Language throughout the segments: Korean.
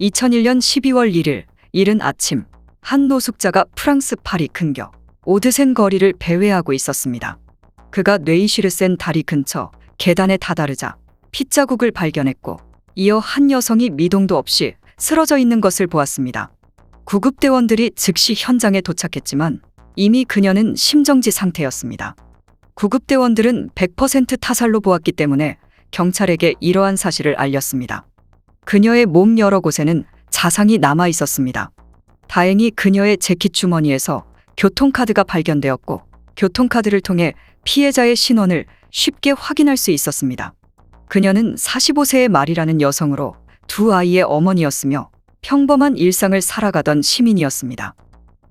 2001년 12월 1일 이른 아침 한 노숙자가 프랑스 파리 근교 오드센 거리를 배회하고 있었습니다. 그가 뇌이시르센 다리 근처 계단에 다다르자 핏자국을 발견했고 이어 한 여성이 미동도 없이 쓰러져 있는 것을 보았습니다. 구급대원들이 즉시 현장에 도착했지만 이미 그녀는 심정지 상태였습니다. 구급대원들은 100% 타살로 보았기 때문에 경찰에게 이러한 사실을 알렸습니다. 그녀의 몸 여러 곳에는 자상이 남아 있었습니다. 다행히 그녀의 재킷 주머니에서 교통카드가 발견되었고 교통카드를 통해 피해자의 신원을 쉽게 확인할 수 있었습니다. 그녀는 45세의 말이라는 여성으로 두 아이의 어머니였으며 평범한 일상을 살아가던 시민이었습니다.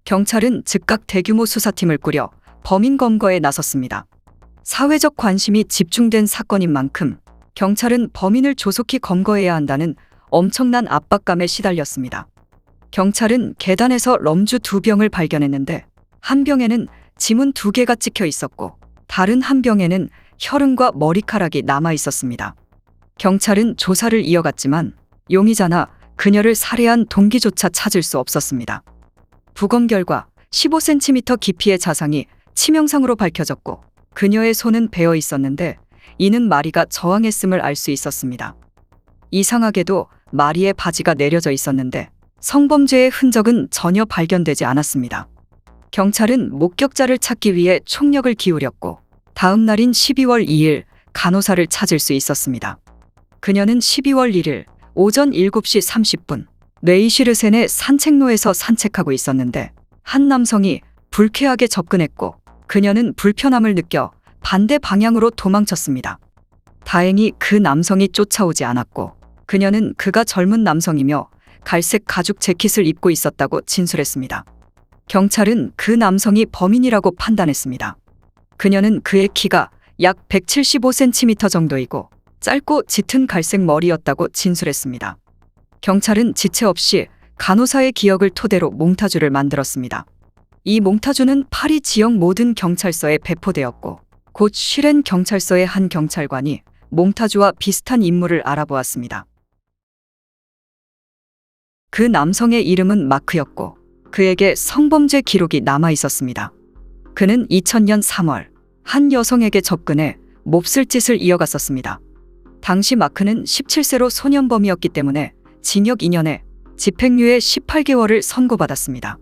경찰은 즉각 대규모 수사팀을 꾸려 범인 검거에 나섰습니다. 사회적 관심이 집중된 사건인 만큼 경찰은 범인을 조속히 검거해야 한다는 엄청난 압박감에 시달렸습니다. 경찰은 계단에서 럼주 두 병을 발견했는데 한 병에는 지문 두 개가 찍혀 있었고 다른 한 병에는 혈흔과 머리카락이 남아 있었습니다. 경찰은 조사를 이어갔지만 용의자나 그녀를 살해한 동기조차 찾을 수 없었습니다. 부검 결과 15cm 깊이의 자상이 치명상으로 밝혀졌고 그녀의 손은 베어 있었는데 이는 마리가 저항했음을 알 수 있었습니다. 이상하게도 마리의 바지가 내려져 있었는데 성범죄의 흔적은 전혀 발견되지 않았습니다. 경찰은 목격자를 찾기 위해 총력을 기울였고 다음 날인 12월 2일 간호사를 찾을 수 있었습니다. 그녀는 12월 1일 오전 7시 30분 뇌이시르센의 산책로에서 산책하고 있었는데 한 남성이 불쾌하게 접근했고 그녀는 불편함을 느껴 반대 방향으로 도망쳤습니다. 다행히 그 남성이 쫓아오지 않았고 그녀는 그가 젊은 남성이며 갈색 가죽 재킷을 입고 있었다고 진술했습니다. 경찰은 그 남성이 범인이라고 판단했습니다. 그녀는 그의 키가 약 175cm 정도이고 짧고 짙은 갈색 머리였다고 진술했습니다. 경찰은 지체 없이 간호사의 기억을 토대로 몽타주를 만들었습니다. 이 몽타주는 파리 지역 모든 경찰서에 배포되었고 곧 쉬렌 경찰서의 한 경찰관이 몽타주와 비슷한 인물을 알아보았습니다. 그 남성의 이름은 마크였고 그에게 성범죄 기록이 남아 있었습니다. 그는 2000년 3월 한 여성에게 접근해 몹쓸 짓을 이어갔었습니다. 당시 마크는 17세로 소년범이었기 때문에 징역 2년에 집행유예 18개월을 선고받았습니다.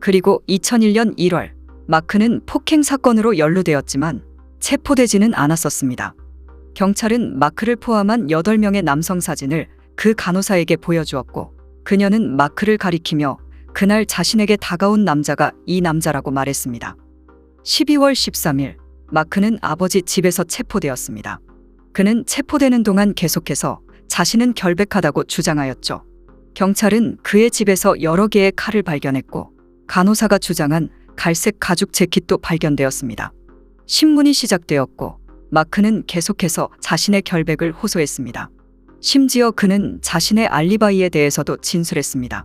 그리고 2001년 1월 마크는 폭행 사건으로 연루되었지만 체포되지는 않았었습니다. 경찰은 마크를 포함한 8명의 남성 사진을 그 간호사에게 보여주었고 그녀는 마크를 가리키며 그날 자신에게 다가온 남자가 이 남자라고 말했습니다. 12월 13일 마크는 아버지 집에서 체포되었습니다. 그는 체포되는 동안 계속해서 자신은 결백하다고 주장하였죠. 경찰은 그의 집에서 여러 개의 칼을 발견했고 간호사가 주장한 갈색 가죽 재킷도 발견되었습니다. 신문이 시작되었고 마크는 계속해서 자신의 결백을 호소했습니다. 심지어 그는 자신의 알리바이에 대해서도 진술했습니다.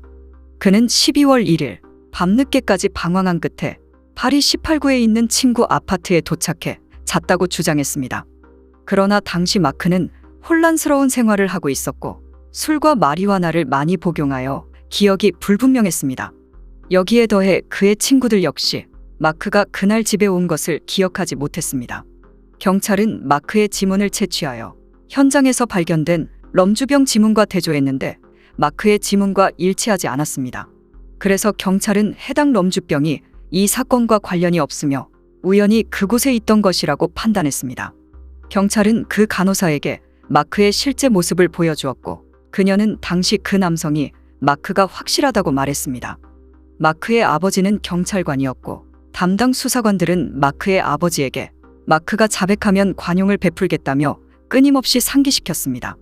그는 12월 1일 밤늦게까지 방황한 끝에 파리 18구에 있는 친구 아파트에 도착해 잤다고 주장했습니다. 그러나 당시 마크는 혼란스러운 생활을 하고 있었고 술과 마리화나를 많이 복용하여 기억이 불분명했습니다. 여기에 더해 그의 친구들 역시 마크가 그날 집에 온 것을 기억하지 못했습니다. 경찰은 마크의 지문을 채취하여 현장에서 발견된 럼주병 지문과 대조했는데 마크의 지문과 일치하지 않았습니다. 그래서 경찰은 해당 럼주병이 이 사건과 관련이 없으며 우연히 그곳에 있던 것이라고 판단했습니다. 경찰은 그 간호사에게 마크의 실제 모습을 보여주었고 그녀는 당시 그 남성이 마크가 확실하다고 말했습니다. 마크의 아버지는 경찰관이었고 담당 수사관들은 마크의 아버지에게 마크가 자백하면 관용을 베풀겠다며 끊임없이 상기시켰습니다.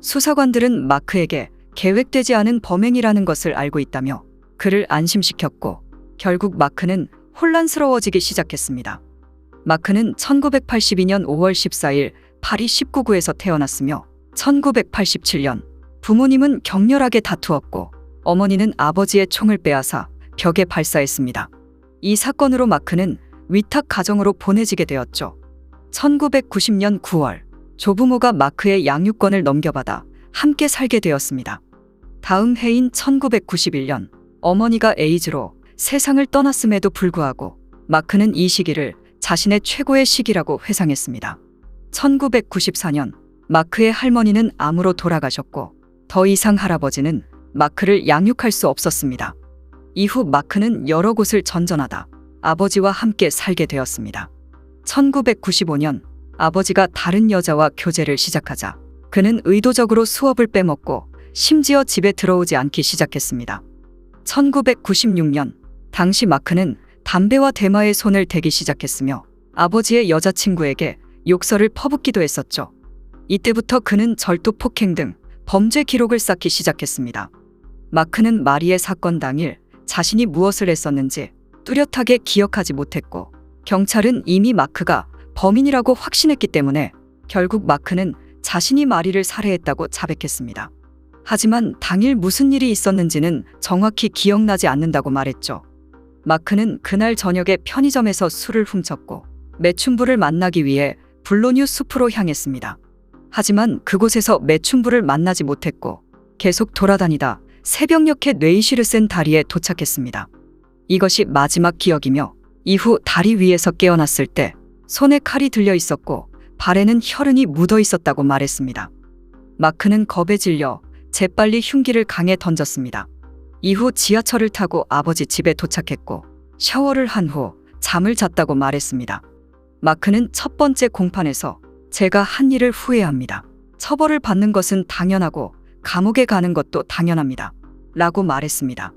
수사관들은 마크에게 계획되지 않은 범행이라는 것을 알고 있다며 그를 안심시켰고 결국 마크는 혼란스러워지기 시작했습니다. 마크는 1982년 5월 14일 파리 19구에서 태어났으며 1987년 부모님은 격렬하게 다투었고 어머니는 아버지의 총을 빼앗아 벽에 발사했습니다. 이 사건으로 마크는 위탁 가정으로 보내지게 되었죠. 1990년 9월 조부모가 마크의 양육권을 넘겨받아 함께 살게 되었습니다. 다음 해인 1991년 어머니가 에이즈로 세상을 떠났음에도 불구하고 마크는 이 시기를 자신의 최고의 시기라고 회상했습니다. 1994년 마크의 할머니는 암으로 돌아가셨고 더 이상 할아버지는 마크를 양육할 수 없었습니다. 이후 마크는 여러 곳을 전전하다 아버지와 함께 살게 되었습니다. 1995년 아버지가 다른 여자와 교제를 시작하자 그는 의도적으로 수업을 빼먹고 심지어 집에 들어오지 않기 시작했습니다. 1996년 당시 마크는 담배와 대마의 손을 대기 시작했으며 아버지의 여자친구에게 욕설을 퍼붓기도 했었죠. 이때부터 그는 절도 폭행 등 범죄 기록을 쌓기 시작했습니다. 마크는 마리의 사건 당일 자신이 무엇을 했었는지 뚜렷하게 기억하지 못했고 경찰은 이미 마크가 범인이라고 확신했기 때문에 결국 마크는 자신이 마리를 살해했다고 자백했습니다. 하지만 당일 무슨 일이 있었는지는 정확히 기억나지 않는다고 말했죠. 마크는 그날 저녁에 편의점에서 술을 훔쳤고 매춘부를 만나기 위해 블로뉴 숲으로 향했습니다. 하지만 그곳에서 매춘부를 만나지 못했고 계속 돌아다니다 새벽녘의 뇌이시르센 다리에 도착했습니다. 이것이 마지막 기억이며 이후 다리 위에서 깨어났을 때 손에 칼이 들려 있었고 발에는 혈흔이 묻어 있었다고 말했습니다. 마크는 겁에 질려 재빨리 흉기를 강에 던졌습니다. 이후 지하철을 타고 아버지 집에 도착했고 샤워를 한 후 잠을 잤다고 말했습니다. 마크는 첫 번째 공판에서 제가 한 일을 후회합니다. 처벌을 받는 것은 당연하고 감옥에 가는 것도 당연합니다. 라고 말했습니다.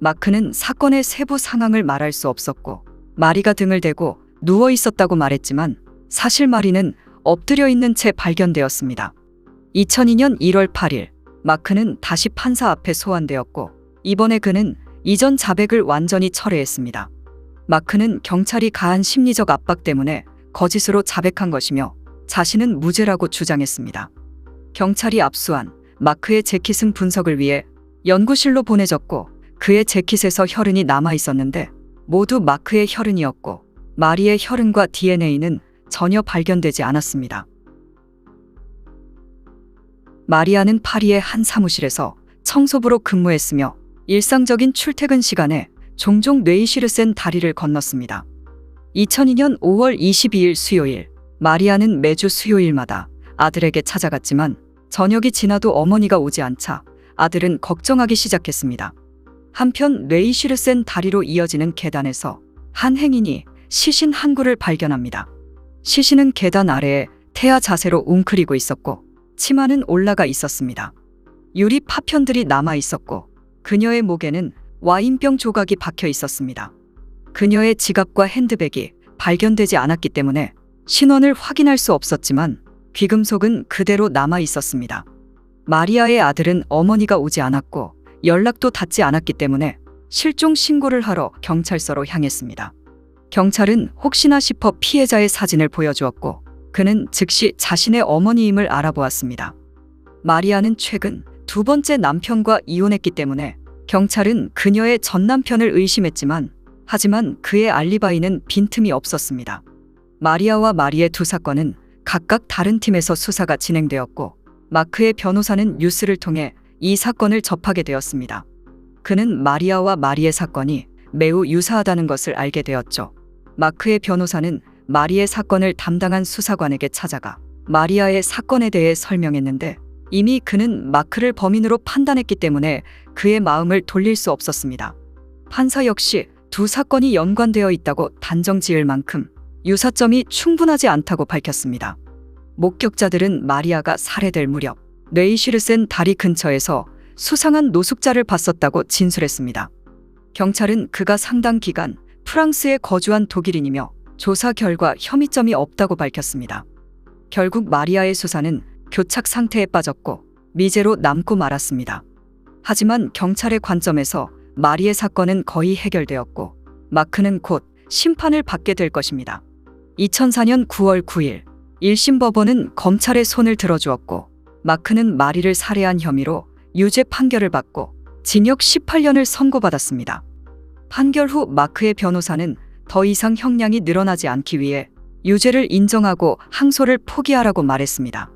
마크는 사건의 세부 상황을 말할 수 없었고 마리가 등을 대고 누워 있었다고 말했지만 사실 마리는 엎드려 있는 채 발견되었습니다. 2002년 1월 8일 마크는 다시 판사 앞에 소환되었고 이번에 그는 이전 자백을 완전히 철회했습니다. 마크는 경찰이 가한 심리적 압박 때문에 거짓으로 자백한 것이며 자신은 무죄라고 주장했습니다. 경찰이 압수한 마크의 재킷은 분석을 위해 연구실로 보내졌고 그의 재킷에서 혈흔이 남아 있었는데 모두 마크의 혈흔이었고 마리의 혈흔과 DNA는 전혀 발견되지 않았습니다. 마리아는 파리의 한 사무실에서 청소부로 근무했으며 일상적인 출퇴근 시간에 종종 뇌이시르 센 다리를 건넜습니다. 2002년 5월 22일 수요일, 마리아는 매주 수요일마다 아들에게 찾아갔지만 저녁이 지나도 어머니가 오지 않자 아들은 걱정하기 시작했습니다. 한편 뇌이시르 센 다리로 이어지는 계단에서 한 행인이 시신 한 구를 발견합니다. 시신은 계단 아래에 태아 자세로 웅크리고 있었고 치마는 올라가 있었습니다. 유리 파편들이 남아 있었고 그녀의 목에는 와인병 조각이 박혀 있었습니다. 그녀의 지갑과 핸드백이 발견되지 않았기 때문에 신원을 확인할 수 없었지만 귀금속은 그대로 남아 있었습니다. 마리아의 아들은 어머니가 오지 않았고 연락도 닿지 않았기 때문에 실종 신고를 하러 경찰서로 향했습니다. 경찰은 혹시나 싶어 피해자의 사진을 보여주었고 그는 즉시 자신의 어머니임을 알아보았습니다. 마리아는 최근 두 번째 남편과 이혼했기 때문에 경찰은 그녀의 전 남편을 의심했지만 하지만 그의 알리바이는 빈틈이 없었습니다. 마리아와 마리의 두 사건은 각각 다른 팀에서 수사가 진행되었고 마크의 변호사는 뉴스를 통해 이 사건을 접하게 되었습니다. 그는 마리아와 마리의 사건이 매우 유사하다는 것을 알게 되었죠. 마크의 변호사는 마리의 사건을 담당한 수사관에게 찾아가 마리아의 사건에 대해 설명했는데 이미 그는 마크를 범인으로 판단했기 때문에 그의 마음을 돌릴 수 없었습니다. 판사 역시 두 사건이 연관되어 있다고 단정 지을 만큼 유사점이 충분하지 않다고 밝혔습니다. 목격자들은 마리아가 살해될 무렵 뇌이시르센 다리 근처에서 수상한 노숙자를 봤었다고 진술했습니다. 경찰은 그가 상당 기간 프랑스에 거주한 독일인이며 조사 결과 혐의점이 없다고 밝혔습니다. 결국 마리아의 수사는 교착 상태에 빠졌고 미제로 남고 말았습니다. 하지만 경찰의 관점에서 마리의 사건은 거의 해결되었고 마크는 곧 심판을 받게 될 것입니다. 2004년 9월 9일 1심 법원은 검찰의 손을 들어주었고 마크는 마리를 살해한 혐의로 유죄 판결을 받고 징역 18년을 선고받았습니다. 판결 후 마크의 변호사는 더 이상 형량이 늘어나지 않기 위해 유죄를 인정하고 항소를 포기하라고 말했습니다.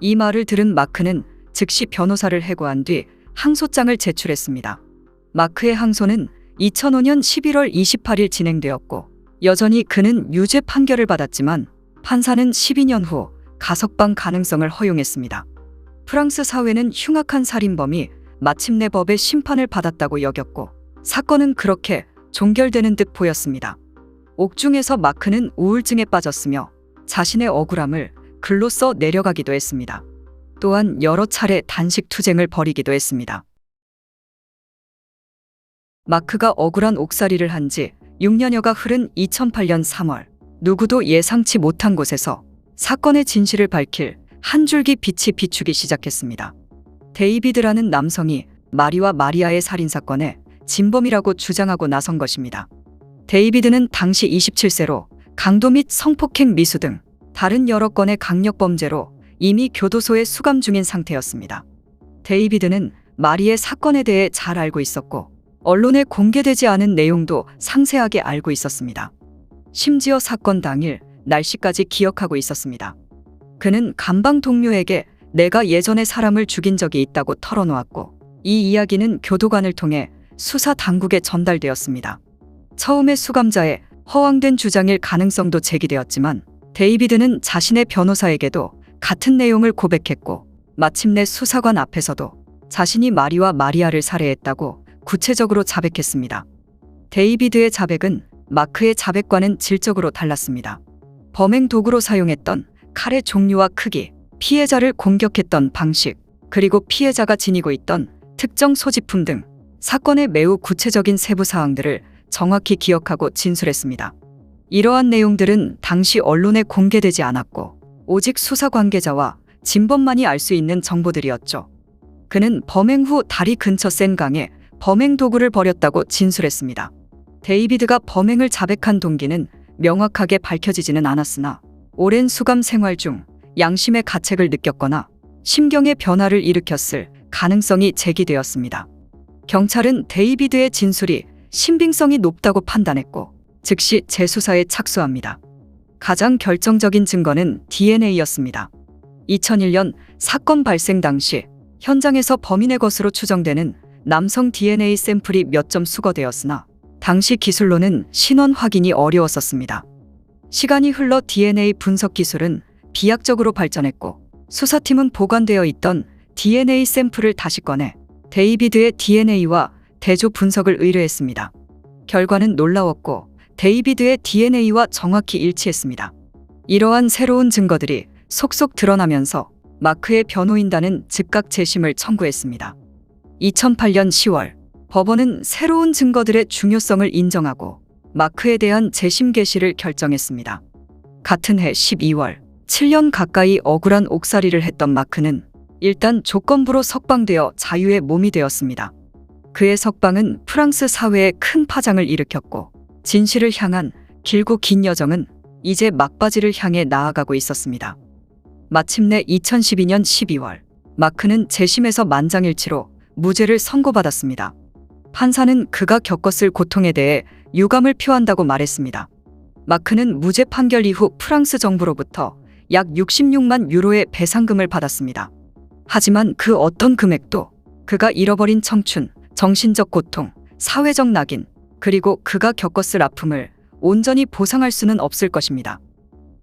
이 말을 들은 마크는 즉시 변호사를 해고한 뒤 항소장을 제출했습니다. 마크의 항소는 2005년 11월 28일 진행되었고 여전히 그는 유죄 판결을 받았지만 판사는 12년 후 가석방 가능성을 허용했습니다. 프랑스 사회는 흉악한 살인범이 마침내 법의 심판을 받았다고 여겼고 사건은 그렇게 종결되는 듯 보였습니다. 옥중에서 마크는 우울증에 빠졌으며 자신의 억울함을 글로 써 내려가기도 했습니다. 또한 여러 차례 단식 투쟁을 벌이기도 했습니다. 마크가 억울한 옥살이를 한 지 6년여가 흐른 2008년 3월 누구도 예상치 못한 곳에서 사건의 진실을 밝힐 한 줄기 빛이 비추기 시작했습니다. 데이비드라는 남성이 마리와 마리아의 살인 사건에 진범이라고 주장하고 나선 것입니다. 데이비드는 당시 27세로 강도 및 성폭행 미수 등 다른 여러 건의 강력 범죄로 이미 교도소에 수감 중인 상태였습니다. 데이비드는 마리의 사건에 대해 잘 알고 있었고 언론에 공개되지 않은 내용도 상세하게 알고 있었습니다. 심지어 사건 당일 날씨까지 기억하고 있었습니다. 그는 감방 동료에게 내가 예전에 사람을 죽인 적이 있다고 털어놓았고 이 이야기는 교도관을 통해 수사 당국에 전달되었습니다. 처음에 수감자의 허황된 주장일 가능성도 제기되었지만 데이비드는 자신의 변호사에게도 같은 내용을 고백했고 마침내 수사관 앞에서도 자신이 마리와 마리아를 살해했다고 구체적으로 자백했습니다. 데이비드의 자백은 마크의 자백과는 질적으로 달랐습니다. 범행 도구로 사용했던 칼의 종류와 크기, 피해자를 공격했던 방식, 그리고 피해자가 지니고 있던 특정 소지품 등 사건의 매우 구체적인 세부 사항들을 정확히 기억하고 진술했습니다. 이러한 내용들은 당시 언론에 공개되지 않았고 오직 수사 관계자와 진범만이 알 수 있는 정보들이었죠. 그는 범행 후 다리 근처 센 강에 범행 도구를 버렸다고 진술했습니다. 데이비드가 범행을 자백한 동기는 명확하게 밝혀지지는 않았으나 오랜 수감 생활 중 양심의 가책을 느꼈거나 심경의 변화를 일으켰을 가능성이 제기되었습니다. 경찰은 데이비드의 진술이 신빙성이 높다고 판단했고 즉시 재수사에 착수합니다. 가장 결정적인 증거는 DNA였습니다. 2001년 사건 발생 당시 현장에서 범인의 것으로 추정되는 남성 DNA 샘플이 몇 점 수거되었으나 당시 기술로는 신원 확인이 어려웠었습니다. 시간이 흘러 DNA 분석 기술은 비약적으로 발전했고 수사팀은 보관되어 있던 DNA 샘플을 다시 꺼내 데이비드의 DNA와 대조 분석을 의뢰했습니다. 결과는 놀라웠고 데이비드의 DNA와 정확히 일치했습니다. 이러한 새로운 증거들이 속속 드러나면서 마크의 변호인단은 즉각 재심을 청구했습니다. 2008년 10월 법원은 새로운 증거들의 중요성을 인정하고 마크에 대한 재심 개시를 결정했습니다. 같은 해 12월 7년 가까이 억울한 옥살이를 했던 마크는 일단 조건부로 석방되어 자유의 몸이 되었습니다. 그의 석방은 프랑스 사회에 큰 파장을 일으켰고 진실을 향한 길고 긴 여정은 이제 막바지를 향해 나아가고 있었습니다. 마침내 2012년 12월 마크는 재심에서 만장일치로 무죄를 선고받았습니다. 판사는 그가 겪었을 고통에 대해 유감을 표한다고 말했습니다. 마크는 무죄 판결 이후 프랑스 정부로부터 약 66만 유로의 배상금을 받았습니다. 하지만 그 어떤 금액도 그가 잃어버린 청춘, 정신적 고통, 사회적 낙인, 그리고 그가 겪었을 아픔을 온전히 보상할 수는 없을 것입니다.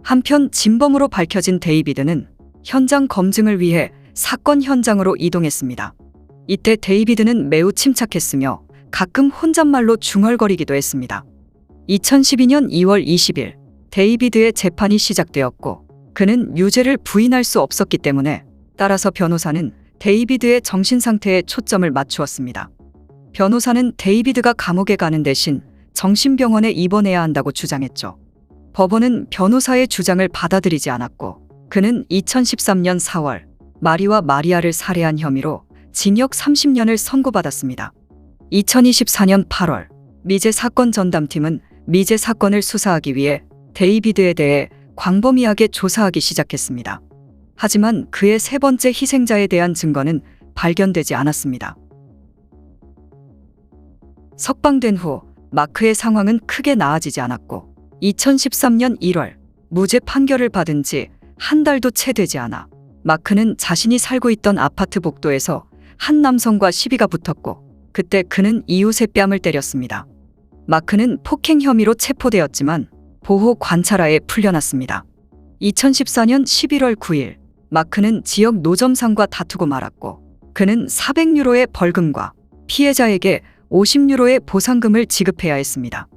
한편 진범으로 밝혀진 데이비드는 현장 검증을 위해 사건 현장으로 이동했습니다. 이때 데이비드는 매우 침착했으며 가끔 혼잣말로 중얼거리기도 했습니다. 2012년 2월 20일 데이비드의 재판이 시작되었고 그는 유죄를 부인할 수 없었기 때문에 따라서 변호사는 데이비드의 정신 상태에 초점을 맞추었습니다. 변호사는 데이비드가 감옥에 가는 대신 정신병원에 입원해야 한다고 주장했죠. 법원은 변호사의 주장을 받아들이지 않았고 그는 2013년 4월 마리와 마리아를 살해한 혐의로 징역 30년을 선고받았습니다. 2024년 8월 미제 사건 전담팀은 미제 사건을 수사하기 위해 데이비드에 대해 광범위하게 조사하기 시작했습니다. 하지만 그의 세 번째 희생자에 대한 증거는 발견되지 않았습니다. 석방된 후 마크의 상황은 크게 나아지지 않았고 2013년 1월 무죄 판결을 받은 지 한 달도 채 되지 않아 마크는 자신이 살고 있던 아파트 복도에서 한 남성과 시비가 붙었고 그때 그는 이웃의 뺨을 때렸습니다. 마크는 폭행 혐의로 체포되었지만 보호 관찰하에 풀려났습니다. 2014년 11월 9일 마크는 지역 노점상과 다투고 말았고 그는 400유로의 벌금과 피해자에게 50유로의 보상금을 지급해야 했습니다.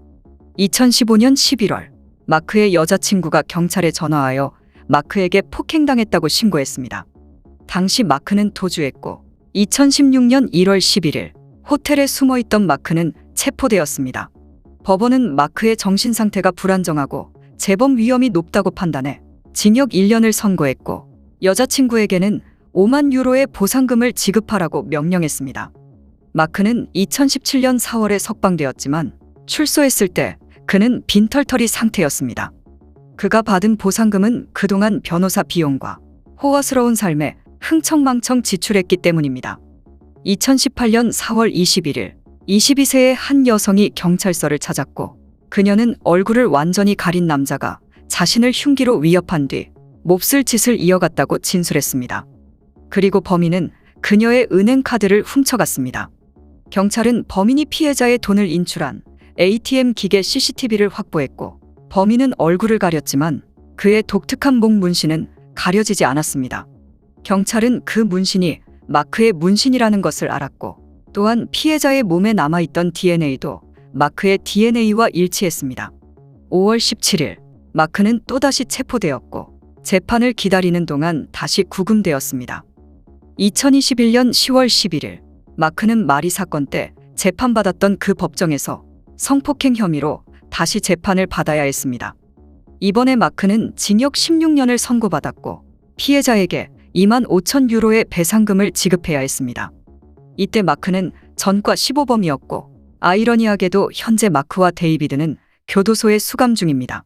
2015년 11월 마크의 여자친구가 경찰에 전화하여 마크에게 폭행당했다고 신고했습니다. 당시 마크는 도주했고 2016년 1월 11일 호텔에 숨어 있던 마크는 체포되었습니다. 법원은 마크의 정신 상태가 불안정하고 재범 위험이 높다고 판단해 징역 1년을 선고했고 여자친구에게는 5만 유로의 보상금을 지급하라고 명령했습니다. 마크는 2017년 4월에 석방되었지만 출소했을 때 그는 빈털터리 상태였습니다. 그가 받은 보상금은 그동안 변호사 비용과 호화스러운 삶에 흥청망청 지출했기 때문입니다. 2018년 4월 21일 22세의 한 여성이 경찰서를 찾았고 그녀는 얼굴을 완전히 가린 남자가 자신을 흉기로 위협한 뒤 몹쓸 짓을 이어갔다고 진술했습니다. 그리고 범인은 그녀의 은행 카드를 훔쳐갔습니다. 경찰은 범인이 피해자의 돈을 인출한 ATM 기계 CCTV를 확보했고 범인은 얼굴을 가렸지만 그의 독특한 목 문신은 가려지지 않았습니다. 경찰은 그 문신이 마크의 문신이라는 것을 알았고 또한 피해자의 몸에 남아있던 DNA도 마크의 DNA와 일치했습니다. 5월 17일 마크는 또다시 체포되었고 재판을 기다리는 동안 다시 구금되었습니다. 2021년 10월 11일 마크는 마리 사건 때 재판받았던 그 법정에서 성폭행 혐의로 다시 재판을 받아야 했습니다. 이번에 마크는 징역 16년을 선고받았고 피해자에게 2만 5천 유로의 배상금을 지급해야 했습니다. 이때 마크는 전과 15범이었고 아이러니하게도 현재 마크와 데이비드는 교도소에 수감 중입니다.